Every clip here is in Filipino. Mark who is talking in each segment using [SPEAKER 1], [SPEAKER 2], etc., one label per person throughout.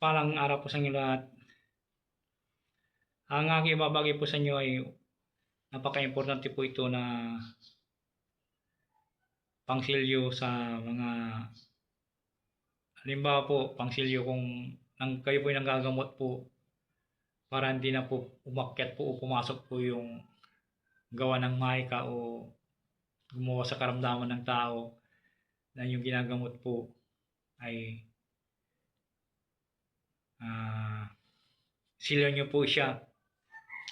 [SPEAKER 1] Palang araw po sa inyo lahat. Ang aking babagay po sa inyo ay napaka-importante po ito na pangsilyo sa mga halimbawa po pangsilyo kung nang kayo po ay nanggagamot po para hindi na po umakyat po o pumasok po yung gawa ng mahika o gumawa sa karamdaman ng tao na yung ginagamot po ay silyan nyo po siya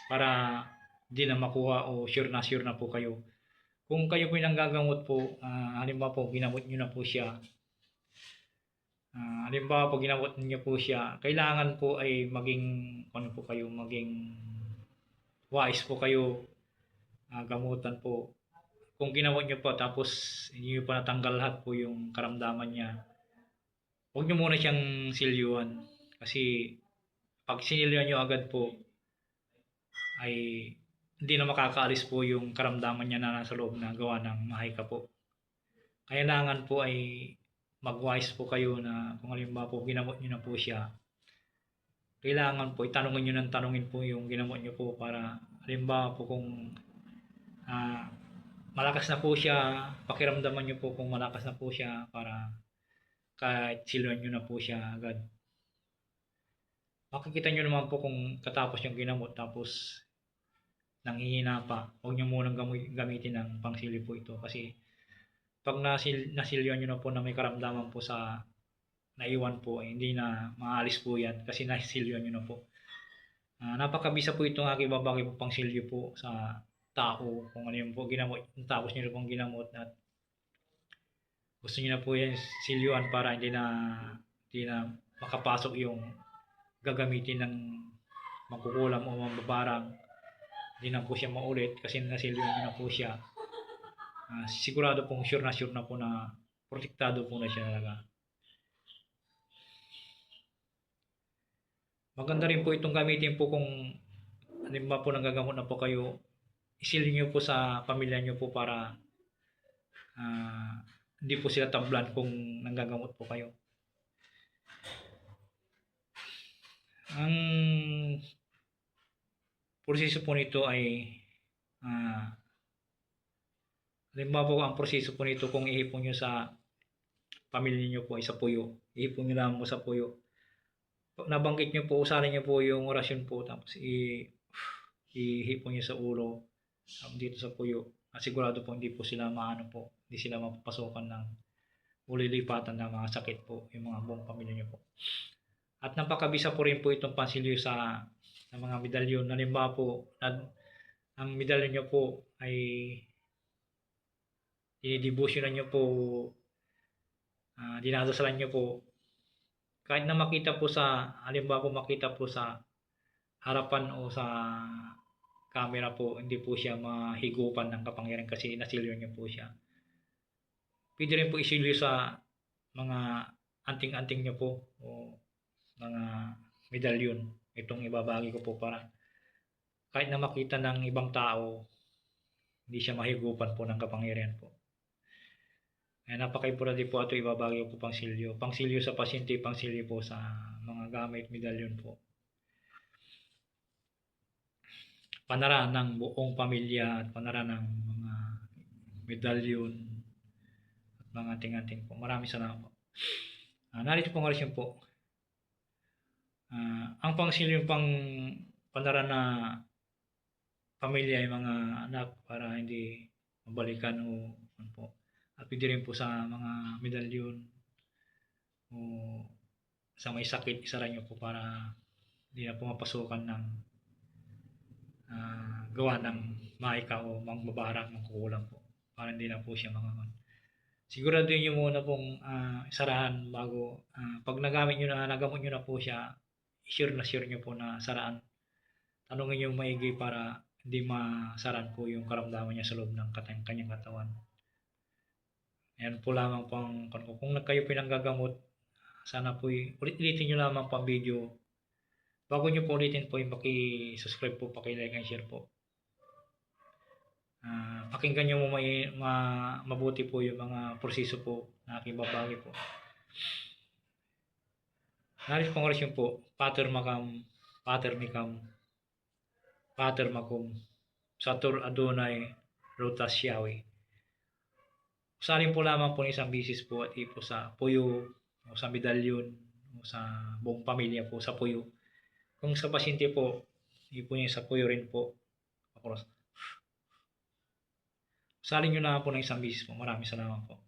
[SPEAKER 1] para di na makuha o sure na sure na po kayo. Kung kayo po yung nanggagamot po, ah, halimbawa po ginamot nyo na po siya, ah, halimbawa po ginamot niyo po siya, kailangan po ay maging, ano po kayo, maging wise po kayo, ah, gamutan po. Kung ginamot nyo po tapos hindi nyo pa natanggal lahat po yung karamdaman niya, huwag nyo muna siyang silyuhan. Kasi pag sinilyan nyo agad po, ay hindi na makakaalis po yung karamdaman niya na nasa loob na gawa ng mahika po. Kailangan po ay mag-wise po kayo na kung halimbawa po ginamot nyo na po siya, kailangan po itanongin nyo ng tanongin po yung ginamot nyo po para halimbawa po kung ah, malakas na po siya, pakiramdaman nyo po kung malakas na po siya para kahit siluan nyo na po siya agad makikita nyo naman po kung katapos yung ginamot tapos nanghihina pa, huwag nyo munang gamitin ng pangsili po ito. Kasi pag nasil nasilyan nyo na po na may karamdaman po sa naiwan po, eh, hindi na maalis po yan kasi nasilyan nyo na po. Ah, napakabisa po itong aking babagay po pangsilyo po sa tao. Kung ano yung po ginamot, tapos nyo na pong ginamot at gusto nyo na po yan silyuan para hindi na hindi na makapasok yung gagamitin ng magkukulam o mambabarang hindi na po siya maulit kasi nasilyo nyo na po siya. Ah, sigurado pong sure na sure na po na protektado po na siya talaga. Maganda rin po itong gamitin po kung halimbawa po nanggagamot na po kayo isilyo nyo po sa pamilya nyo po para ah, hindi po sila tablan kung nanggagamot po kayo ang proseso po nito ay ah halimbawa po ang proseso po nito kung ihipon nyo sa pamilya nyo po ay sa puyo. Ihipon nyo lang po sa puyo. Nabanggit nyo po usalin nyo po yung orasyon po tapos i ihipon nyo sa ulo dito sa puyo. At sigurado po hindi po sila maano po hindi sila mapapasukan ng ulilipatan ng mga sakit po yung mga buong pamilya nyo po at napakabisa po rin po itong pansilyo sa, sa mga medalyon. Halimbawa po, na, ang medalyon nyo po ay dinidibusyonan nyo po, uh, dinadasalan nyo po. Kahit na makita po sa, halimbawa po makita po sa harapan o sa camera po, hindi po siya mahigupan ng kapangyarihan kasi nasilyo nyo po siya. Pwede rin po isilyo sa mga anting-anting nyo po o mga medalyon. Itong ibabagi ko po para kahit na makita ng ibang tao hindi siya mahigupan po ng kapangyarihan po. Kaya napaka-importante po ito ibabagi ko pang silyo pang silyo sa pasyente pang silyo po sa mga gamit medalyon po. Panara ng buong pamilya at panara ng mga medalyon at mga ting-ating po. Maraming salamat po. Uh, narito po nga rin po Ah, ang pangsilyong pang panara na pamilya ay mga anak para hindi mabalikan o ano po. At pwede rin po sa mga medalyon o sa may sakit, isa rin po para hindi na pumapasukan ng ah, gawa ng maika o mangbabarang ng kukulang po. Para hindi na po siya mga siguraduhin nyo muna pong ah, isarahan bago ah, pag nagamit nyo na, nagamot nyo na po siya, sure na sure nyo po na saraan. Tanungin yung maigi para hindi masaran po yung karamdaman niya sa loob ng katang kanyang katawan. Ayan po lamang po ang kung, kung kayo pinanggagamot, sana po ulit-ulitin nyo lamang po ang video. Bago nyo po ulitin po yung paki-subscribe po, paki-like and share po. Uh, pakinggan nyo mo may, ma, mabuti po yung mga proseso po na aking babagi po. Naris congratulations po, Pater Macam, Pater Micam, Pater Macum, Satur Adonai, Rotas Yahweh. Usalin po lamang po ng isang bisis po at po sa puyo, o sa medalyon, o sa buong pamilya po sa puyo. Kung sa pasyente po, ipo niya sa puyo rin po. Across. Usalin nyo na po ng isang bisis po. Maraming salamat po.